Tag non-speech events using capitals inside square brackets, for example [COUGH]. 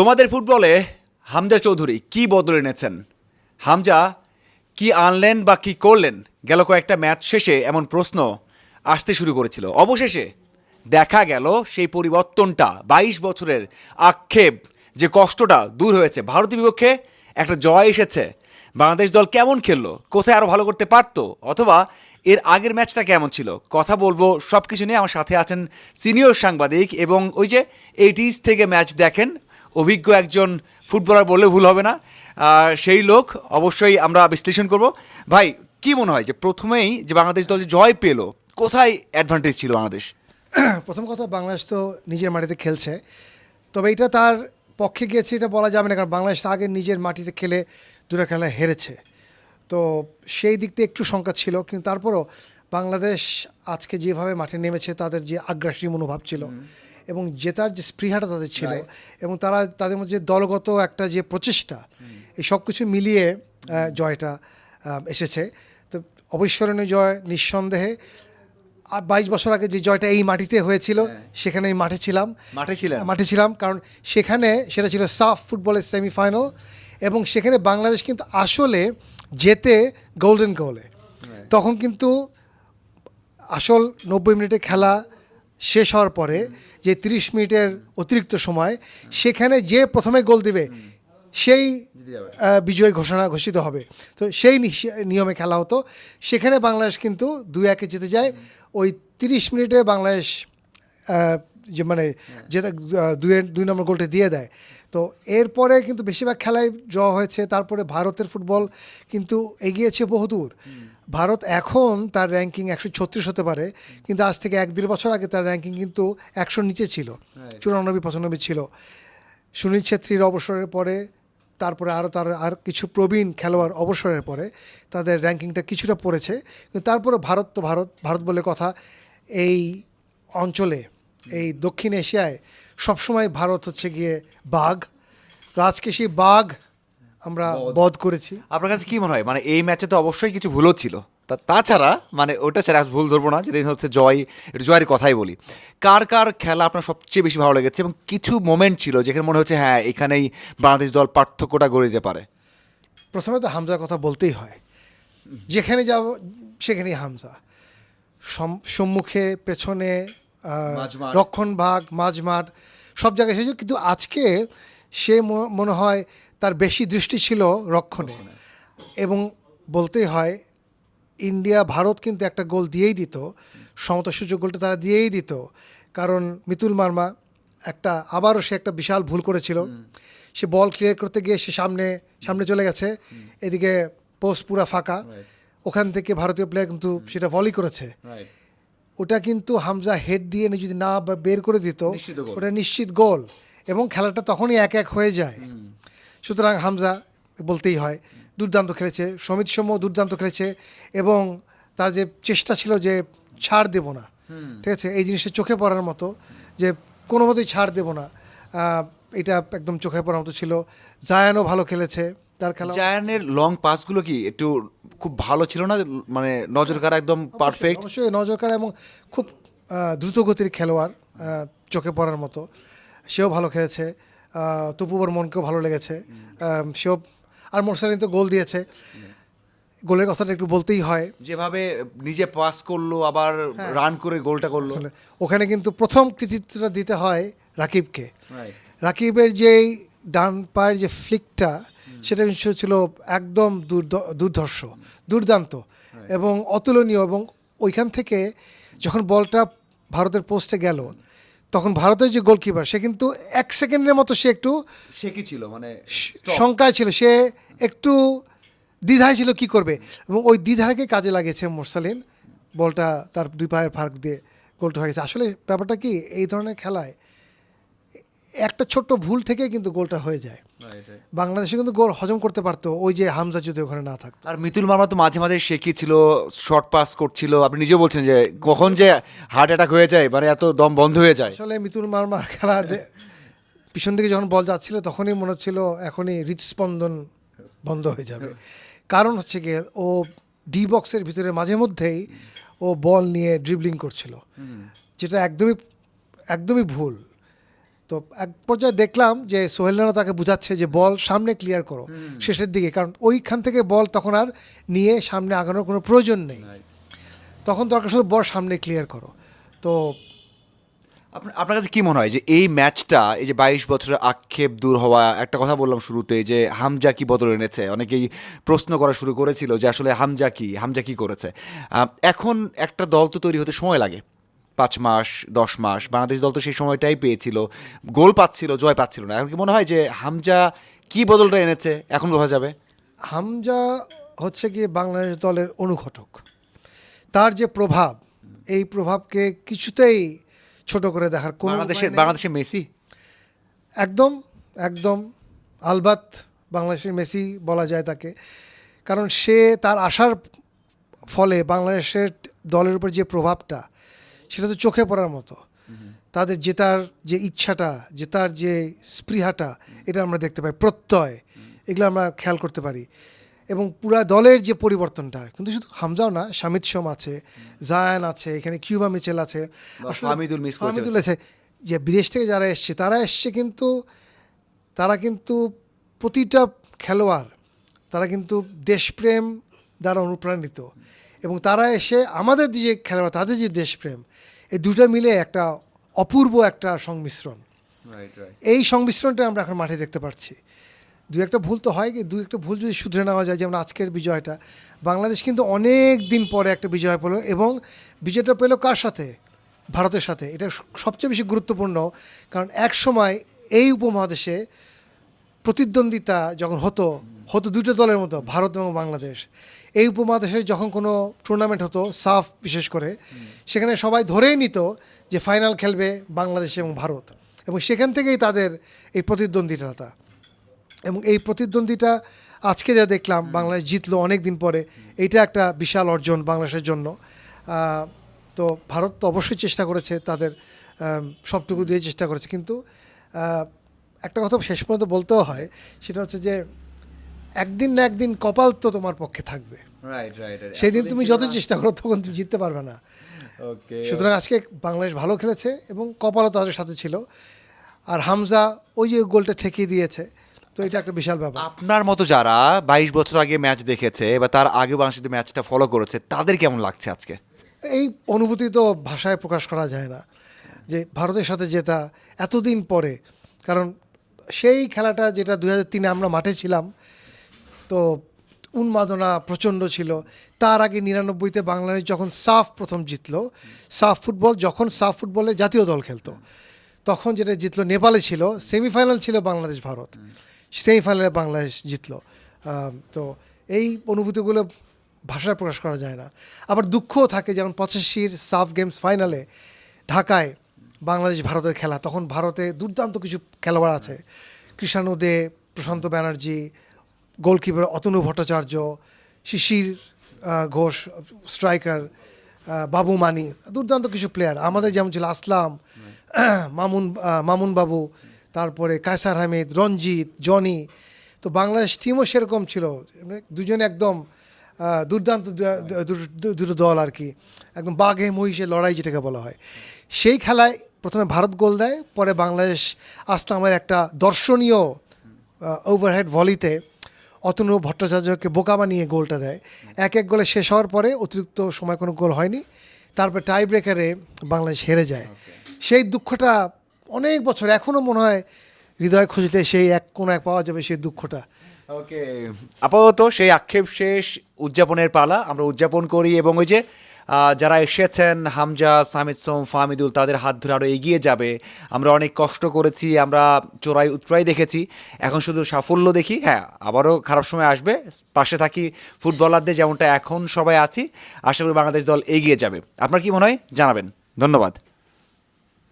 তোমাদের ফুটবলে হামজা চৌধুরী কি বদল এনেছেন? হামজা, কি আনলেন বা কি করলেন? গেল কয়েকটা ম্যাচ শেষে এমন প্রশ্ন আসতে শুরু করেছিল। অবশেষে দেখা গেল সেই পরিবর্তনটা, বাইশ বছরের আক্ষেপ যে কষ্টটা দূর হয়েছে। ভারতের বিপক্ষে একটা জয় এসেছে। বাংলাদেশ দল কেমন খেললো? কোথায় আরও ভালো করতে পারতো? অথবা এর আগের ম্যাচটা কেমন ছিল? কথা বলব সব কিছু নিয়ে। আমার সাথে আছেন সিনিয়র সাংবাদিক এবং ওই যে এইটিস থেকে ম্যাচ দেখেন অভিজ্ঞ একজন ফুটবলার বললে ভুল হবে না। আর সেই লোক অবশ্যই আমরা বিশ্লেষণ করব। ভাই কি মনে হয় যে প্রথমেই যে বাংলাদেশ দল যে জয় পেল কোথায় অ্যাডভান্টেজ ছিল বাংলাদেশ? [CLEARS THROAT] প্রথম কথা বাংলাদেশ তো নিজের মাটিতে খেলছে। তবে এটা তার পক্ষে গিয়েছে এটা বলা যাবে না কারণ বাংলাদেশ আগে নিজের মাটিতে খেলে দুটো খেলা হেরেছে। তো সেই দিক থেকে একটু শঙ্কা ছিল কিন্তু তারপরও বাংলাদেশ আজকে যেভাবে মাঠে নেমেছে তাদের যে আগ্রাসী মনোভাব ছিল। এবং জেতার যে স্পৃহাটা তাদের ছিল এবং তারা তাদের মধ্যে দলগত একটা যে প্রচেষ্টা এই সব কিছু মিলিয়ে জয়টা এসেছে। তো অবিস্মরণীয় জয় নিঃসন্দেহে আর বাইশ বছর আগে যে জয়টা এই মাটিতে হয়েছিল সেখানে আমি মাঠে ছিলাম। মাঠে ছিলেন? মাঠে ছিলাম কারণ সেখানে সেটা ছিল সাফ ফুটবলের সেমিফাইনাল এবং সেখানে বাংলাদেশ কিন্তু আসলে যেতে গোল্ডেন গোলে তখন কিন্তু আসল নব্বই মিনিটে খেলা শেষ হওয়ার পরে যে তিরিশ মিনিটের অতিরিক্ত সময় সেখানে যে প্রথমে গোল দিবে সেই বিজয় ঘোষণা ঘোষিত হবে। তো সেই নিয়মে খেলা হতো। সেখানে বাংলাদেশ কিন্তু দুই একে যেতে যায়। ওই তিরিশ মিনিটে বাংলাদেশ যে মানে যেটা দুই দুই নম্বর গোলটা দিয়ে দেয়। তো এরপরে কিন্তু বেশিরভাগ খেলায় ড্র হয়েছে তারপরে ভারতের ফুটবল কিন্তু এগিয়েছে বহুদূর। ভারত এখন তার র্যাঙ্কিং একশো ছত্রিশ হতে পারে কিন্তু আজ থেকে এক দেড় বছর আগে তার র্যাঙ্কিং কিন্তু একশোর নিচে ছিল চুরানব্বই পঁচানব্বই ছিল। সুনীল ছেত্রীর অবসরের পরে তারপরে আরও তার আর কিছু প্রবীণ খেলোয়াড় অবসরের পরে তাদের র্যাঙ্কিংটা কিছুটা পড়েছে। কিন্তু তারপরে ভারত তো ভারত ভারত বলে কথা এই অঞ্চলে এই দক্ষিণ এশিয়ায় সবসময় ভারত হচ্ছে গিয়ে বাঘ। তো আজকে সেই বাঘ আমরা বধ। করেছি। আপনার কাছে কি মনে হয়? মানে এই ম্যাচে তো অবশ্যই কিছু ভুলও ছিল। তা তাছাড়া মানে ওটা ছাড়া আজ ভুল ধরবো না যেদিন হচ্ছে জয় জয়ের কথাই বলি। কার কার খেলা আপনার সবচেয়ে বেশি ভালো লেগেছে এবং কিছু মোমেন্ট ছিল যেখানে মনে হচ্ছে হ্যাঁ এখানেই বাংলাদেশ দল পার্থক্যটা গড়ে দিতে পারে? প্রথমে তো হামজার কথা বলতেই হয়। যেখানে যাব সেখানেই হামজা। সম- সম্মুখে পেছনে। রক্ষণ ভাগ মাঝমাঠ সব জায়গায় এসেছে কিন্তু আজকে সে মনে হয় তার বেশি দৃষ্টি ছিল রক্ষণে। এবং বলতেই হয় ইন্ডিয়া ভারত কিন্তু একটা গোল দিয়েই দিত। সমতা সুযোগ গোলটা তারা দিয়েই দিত। কারণ মিতুল মার্মা একটা আবারও সে একটা বিশাল ভুল করেছিল। সে বল ক্লিয়ার করতে গিয়ে সে সামনে সামনে চলে গেছে। এদিকে পোস্ট পুরা ফাঁকা। ওখান থেকে ভারতীয় প্লেয়ার কিন্তু সেটা ভলি করেছে। ওটা কিন্তু হামজা হেড দিয়ে নি যদি না বা বের করে দিত ওটা নিশ্চিত গোল। এবং খেলাটা তখনই এক এক হয়ে যায়। সুতরাং হামজা বলতেই হয় দুর্দান্ত খেলেছে। সমিত সৌম্য দুর্দান্ত খেলেছে এবং তার যে চেষ্টা ছিল যে ছাড় দেব না। ঠিক আছে? এই জিনিসটা চোখে পড়ার মতো যে কোনো মতেই ছাড় দেব না। এটা একদম চোখে পড়ার মতো ছিল। জায়ানও ভালো খেলেছে। তার খেলা জায়ানের লং পাসগুলো কি একটু খুব ভালো ছিল না মানে নজর কাড়া একদম পারফেক্ট অবশ্যই নজর কাড়া এবং খুব দ্রুতগতির খেলোয়াড় চোখে পড়ার মতো। সেও ভালো খেলেছে। আহ, তপু মনকেও ভালো লেগেছে। সেও আর মোরসালিন তো গোল দিয়েছে। গোলের কথাটা একটু বলতেই হয়। যেভাবে নিজে পাস করল আবার রান করে গোলটা করল। ওখানে কিন্তু প্রথম কৃতিত্বটা দিতে হয় রাকিবকে। রাকিবের যেই ডান পায়ের যে ফ্লিকটা সেটা কিন্তু ছিল একদম দুর্ধর্ষ দুর্দান্ত এবং অতুলনীয় এবং ওইখান থেকে যখন বলটা ভারতের পোস্টে গেল তখন ভারতের যে গোলকিপার সে কিন্তু এক সেকেন্ডের মতো সে একটু সে কি ছিল? মানে শঙ্কায় ছিল সে একটু দ্বিধায় ছিল কি করবে? এবং ওই দ্বিধাকে কাজে লাগিয়েছে মোরসালিন। বলটা তার দুই পায়ের ফার্ক দিয়ে গোলটা হয়ে গেছে। আসলে ব্যাপারটা কি এই ধরনের খেলায় একটা ছোট্ট ভুল থেকে কিন্তু গোলটা হয়ে যায়। বাংলাদেশে কিন্তু গোল হজম করতে পারতো ওই যে হামজা যদি ওখানে না থাকতো। আর মিতুল মার্মা তো মাঝে মাঝে শেখি ছিল শর্ট পাস করছিল। আপনি নিজেও বলছেন যে কখন যে হার্ট অ্যাটাক হয়ে যায় মানে এত দম বন্ধ হয়ে যায়। আসলে মিতুল মার্মার খেলা পিছন দিকে যখন বল যাচ্ছিল তখনই মনে হচ্ছিল এখনই হৃদস্পন্দন বন্ধ হয়ে যাবে। কারণ হচ্ছে কি ও ডি বক্সের ভিতরে মাঝে মধ্যেই ও বল নিয়ে ড্রিবলিং করছিল। যেটা একদমই একদমই ভুল। তো এক পর্যায়ে দেখলাম যে সোহেল রানা তাকে বুঝাচ্ছে যে বল সামনে ক্লিয়ার করো শেষের দিকে। কারণ ওইখান থেকে বল তখন আর নিয়ে সামনে আগানোর কোনো প্রয়োজন নেই। তখন দরকার শুধু বল সামনে ক্লিয়ার করো। তো আপনার আপনার কাছে কী মনে হয় যে এই ম্যাচটা এই যে বাইশ বছরের আক্ষেপ দূর হওয়া একটা কথা বললাম শুরুতে যে হামজা কি বদল এনেছে? অনেকেই প্রশ্ন করা শুরু করেছিল যে আসলে হামজা কি হামজা কি করেছে? এখন একটা দল তো তৈরি হতে সময় লাগে। পাঁচ মাস দশ মাস বাংলাদেশ দল তো সেই সময়টাই পেয়েছিল। গোল পাচ্ছিল জয় পাচ্ছিল না। এখন কি মনে হয় যে হামজা কি বদলটা এনেছে? এখন বোঝা যাবে। হামজা হচ্ছে কি বাংলাদেশ দলের অনুঘটক। তার যে প্রভাব এই প্রভাবকে কিছুতেই ছোট করে দেখার কোনো বাংলাদেশের বাংলাদেশের মেসি? একদম একদম। আলবাত বাংলাদেশের মেসি বলা যায় তাকে। কারণ সে তার আসার ফলে বাংলাদেশের দলের উপর যে প্রভাবটা সেটা তো চোখে পড়ার মতো। তাদের জেতার যে ইচ্ছাটা জেতার যে স্পৃহাটা এটা আমরা দেখতে পাই। প্রত্যয় এগুলো আমরা খেয়াল করতে পারি। এবং পুরা দলের যে পরিবর্তনটা কিন্তু শুধু হামজাও না শামিদ সোম আছে জায়ান আছে এখানে কিউবা মিচেল আছে। ফাহামিদুল আছে। যে বিদেশ থেকে যারা এসছে তারা এসছে কিন্তু তারা কিন্তু প্রতিটা খেলোয়াড় তারা কিন্তু দেশপ্রেম দ্বারা অনুপ্রাণিত। এবং তারা এসে আমাদের যে খেলোয়াড় তাদের যে দেশপ্রেম এই দুটো মিলে একটা অপূর্ব একটা সংমিশ্রণ। এই সংমিশ্রণটা আমরা এখন মাঠে দেখতে পাচ্ছি। দু একটা ভুল তো হয় কি দু একটা ভুল যদি শুধরে নেওয়া যায় যেমন আজকের বিজয়টা বাংলাদেশ কিন্তু অনেক দিন পরে একটা বিজয় পেল এবং বিজয়টা পেল কার সাথে? ভারতের সাথে। এটা সবচেয়ে বেশি গুরুত্বপূর্ণ কারণ এক সময় এই উপমহাদেশে প্রতিদ্বন্দ্বিতা যখন হতো হতো দুটো দলের মতো ভারত এবং বাংলাদেশ। এই উপমহাদেশে যখন কোনো টুর্নামেন্ট হতো সাফ বিশেষ করে সেখানে সবাই ধরেই নিত যে ফাইনাল খেলবে বাংলাদেশ এবং ভারত। এবং সেখান থেকেই তাদের এই প্রতিদ্বন্দ্বিতা এবং এই প্রতিদ্বন্দ্বিতা আজকে যা দেখলাম বাংলাদেশ জিতলো অনেক দিন পরে। এইটা একটা বিশাল অর্জন বাংলাদেশের জন্য। তো ভারত তো অবশ্যই চেষ্টা করেছে তাদের সবটুকু দিয়ে চেষ্টা করেছে। কিন্তু একটা কথা শেষ পর্যন্ত বলতেও হয় সেটা হচ্ছে যে একদিন না একদিন কপাল তো তোমার পক্ষে থাকবে। রাইট রাইট সেই দিন তুমি যত চেষ্টা করো তখন তুমি জিততে পারবে না। সুতরাং আজকে বাংলাদেশ ভালো খেলেছে এবং কপালও তাদের সাথে ছিল। আর হামজা ওই যে গোলটা ঠেকিয়ে দিয়েছে তো এটা একটা বিশাল ব্যাপার। আপনার মতো যারা বাইশ বছর আগে ম্যাচ দেখেছে বা তার আগে বাংলাদেশের ম্যাচটা ফলো করেছে তাদের কেমন লাগছে আজকে? এই অনুভূতি তো ভাষায় প্রকাশ করা যায় না যে ভারতের সাথে জেতা এতদিন পরে। কারণ সেই খেলাটা যেটা দু হাজার তিনে আমরা মাঠে ছিলাম তো উন্মাদনা প্রচণ্ড ছিল। তার আগে নিরানব্বইতে বাংলাদেশ যখন সাফ প্রথম জিতলো, সাফ ফুটবল, যখন সাফ ফুটবলে জাতীয় দল খেলতো, তখন যেটা জিতলো নেপালে ছিল, সেমিফাইনাল ছিল বাংলাদেশ ভারত। সেমিফাইনালে বাংলাদেশ জিতলো। তো এই অনুভূতিগুলো ভাষায় প্রকাশ করা যায় না। আবার দুঃখও থাকে যেমন পঁচাশির সাফ গেমস ফাইনালে ঢাকায় বাংলাদেশ ভারতের খেলা, তখন ভারতে দুর্দান্ত কিছু খেলোয়াড় আছে। কৃষাণু দে প্রশান্ত ব্যানার্জি গোলকিপার অতনু ভট্টাচার্য শিশির ঘোষ স্ট্রাইকার বাবু মানি দুর্দান্ত কিছু প্লেয়ার আমাদের যেমন ছিল আসলাম মামুন মামুন বাবু তারপরে কায়সার হামিদ রঞ্জিত জনি তো বাংলাদেশ টিমও সেরকম ছিল। মানে দুজনে একদম দুর্দান্ত, দু- দু- দু- দুটো দল আর কি। একদম বাঘে মহিষের লড়াই যেটাকে বলা হয়। সেই খেলায় প্রথমে ভারত গোল দেয়, পরে বাংলাদেশ আসলামের একটা দর্শনীয় ওভারহেড ভলিতে অতনু ভট্টাচার্যকে বোকা বানিয়ে গোলটা দেয়। এক এক গোলে শেষ হওয়ার পরে অতিরিক্ত সময় কোনো গোল হয়নি। তারপর টাই ব্রেকারে বাংলাদেশ হেরে যায়। সেই দুঃখটা অনেক বছর এখনও মনে হয় হৃদয় খুঁজলে সেই এক কোনো এক পাওয়া যাবে সেই দুঃখটা। ওকে আপাতত সেই আক্ষেপ শেষ উদযাপনের পালা। আমরা উদযাপন করি এবং ওই যে যারা এসেছেন, হামজা, সামিদ সোম, ফাহমিদুল, তাদের হাত ধরে আরও এগিয়ে যাবে। আমরা অনেক কষ্ট করেছি, আমরা চোরাই উত্তরাই দেখেছি। এখন শুধু সাফল্য দেখি হ্যাঁ আবারও খারাপ সময় আসবে। পাশে থাকি ফুটবলারদের, যেমনটা এখন সবাই আছি। আশা করি বাংলাদেশ দল এগিয়ে যাবে। আপনার কি মনে হয়? জানাবেন। ধন্যবাদ।